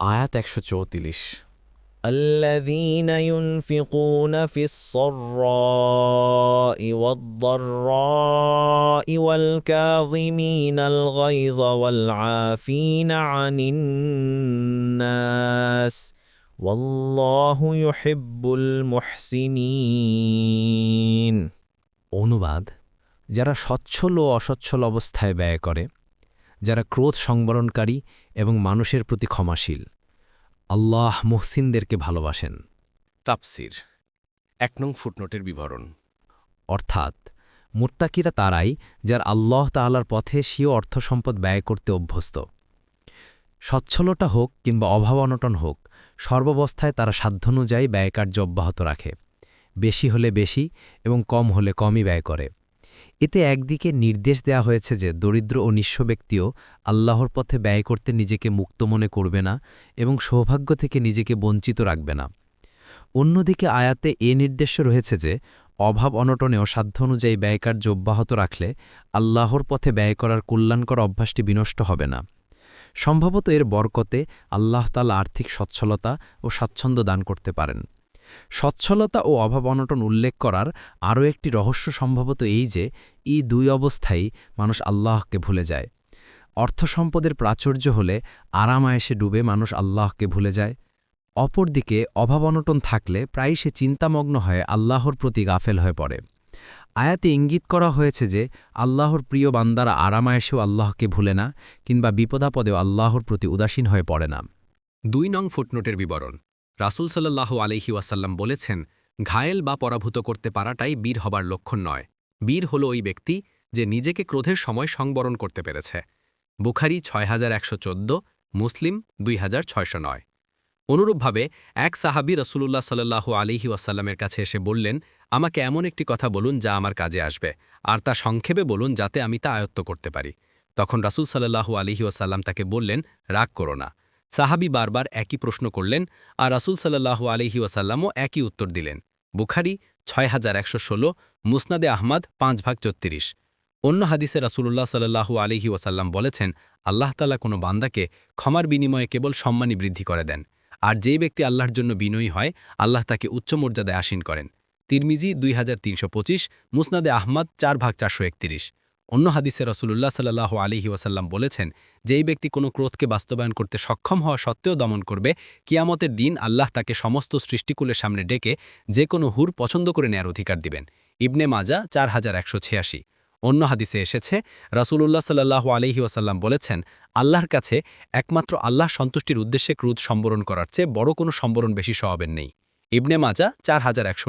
আয়াত একশো চৌত্রিশ الذين ينفقون في الصراء والضراء والكاظمين الغيظ والعافين عن الناس والله يحب المحسنين অনুবাদ যারা সচ্ছল ও অসচ্ছল অবস্থায় ব্যয় করে যারা ক্রোধ সংবরণকারী এবং মানুষের প্রতি ক্ষমাশীল। আল্লাহ মুহসিনদেরকে ভালোবাসেন। তাপসির এক নং ফুটনোটের বিবরণ। অর্থাৎ মুত্তাকিরা তারাই যার আল্লাহ তাআলার পথে স্বীয় অর্থ সম্পদ ব্যয় করতে অভ্যস্ত। সচ্ছলতা হোক কিংবা অভাব অনটন হোক সর্বাবস্থায় তারা সাধ্যানুযায়ী ব্যয়কার্য অব্যাহত রাখে। বেশি হলে বেশি এবং কম হলে কমই ব্যয় করে। এতে একদিকে নির্দেশ দেয়া হয়েছে যে দরিদ্র ও নিঃস্ব ব্যক্তিও আল্লাহর পথে ব্যয় করতে নিজেকে মুক্ত মনে করবে না এবং সৌভাগ্য থেকে নিজেকে বঞ্চিত রাখবে না। অন্যদিকে আয়াতে এ নির্দেশ রয়েছে যে অভাব অনটনেও সাধ্য অনুযায়ী ব্যয়কার্য অব্যাহত রাখলে আল্লাহর পথে ব্যয় করার কল্যাণকর অভ্যাসটি বিনষ্ট হবে না। সম্ভবত এর বরকতে আল্লাহ তালা আর্থিক সচ্ছলতা ও স্বাচ্ছন্দ্য দান করতে পারেন। সচ্ছলতা ও অভাব অনটন উল্লেখ করার আরও একটি রহস্য সম্ভবত এই যে, এই দুই অবস্থায় মানুষ আল্লাহকে ভুলে যায়। অর্থ সম্পদের প্রাচুর্য হলে আরামায়েসে ডুবে মানুষ আল্লাহকে ভুলে যায়। অপরদিকে অভাব অনটন থাকলে প্রায় সে চিন্তামগ্ন হয়ে আল্লাহর প্রতি গাফেল হয়ে পড়ে। আয়াতে ইঙ্গিত করা হয়েছে যে, আল্লাহর প্রিয় বান্দারা আরামায়েসেও আল্লাহকে ভুলে না, কিংবা বিপদাপদেও আল্লাহর প্রতি উদাসীন হয়ে পড়ে না। দুই নং ফুটনোটের বিবরণ। রাসুল সাল্লাহ আলহি ওয়াসাল্লাম বলেছেন, ঘায়েল বা পরাভূত করতে পারাটাই বীর হবার লক্ষণ নয়। বীর হল ওই ব্যক্তি যে নিজেকে ক্রোধের সময় সংবরণ করতে পেরেছে। বুখারি ছয় হাজার একশো চোদ্দ, মুসলিম দুই হাজার ছয়শো নয়। অনুরূপভাবে, এক সাহাবি রসুল্লাহ সাল্লাহু আলিহি ওয়াসাল্লামের কাছে এসে বললেন, আমাকে এমন একটি কথা বলুন যা আমার কাজে আসবে, আর তা সংক্ষেপে বলুন যাতে আমি তা আয়ত্ত করতে পারি। তখন রাসুল সাল্লাহু আলিহি ওয়াসাল্লাম তাকে বললেন, রাগ করো না। সাহাবি বারবার একই প্রশ্ন করলেন আর রাসুল সাল্লাহু আলহি ওয়াসাল্লামও একই উত্তর দিলেন। বুখারি ছয় হাজার একশো ষোলো, মুসনাদে আহমাদ পাঁচ ভাগ চত্রিশ। অন্য হাদিসে রাসুল্লাহ সাল্লাহু আলহি ওয়াসাল্লাম বলেছেন, আল্লাহ তালা কোনো বান্দাকে ক্ষমার বিনিময়ে কেবল সম্মানী বৃদ্ধি করে দেন, আর যেই ব্যক্তি আল্লাহর জন্য বিনয়ী হয়, আল্লাহ তাকে উচ্চ মর্যাদায় আসীন করেন। তিরমিজি দুই হাজার তিনশো পঁচিশ, মুসনাদে আহমদ চার ভাগ চারশো একত্রিশ। অন্য হাদিসে রসুল্লাহ সাল্লাহ আলিহি ওয়াসাল্লাম বলেছেন, যেই ব্যক্তি কোনো ক্রোধকে বাস্তবায়ন করতে সক্ষম হওয়া সত্ত্বেও দমন করবে, কিয়ামতের দিন আল্লাহ তাকে সমস্ত সৃষ্টিকুলের সামনে ডেকে যে কোনো হুর পছন্দ করে নেয়ার অধিকার দিবেন। ইবনে মাজা, চার হাজার একশো ছিয়াশি। অন্য হাদিসে এসেছে, রাসুলুল্লাহ সাল্লাহ আলহি ওয়াসাল্লাম বলেছেন, আল্লাহর কাছে একমাত্র আল্লাহ সন্তুষ্টির উদ্দেশ্যে ক্রোধ সম্বরণ করার চেয়ে বড় কোনো সম্বরণ বেশি স্বভাবের নেই। ইবনে মাজা, চার হাজার একশো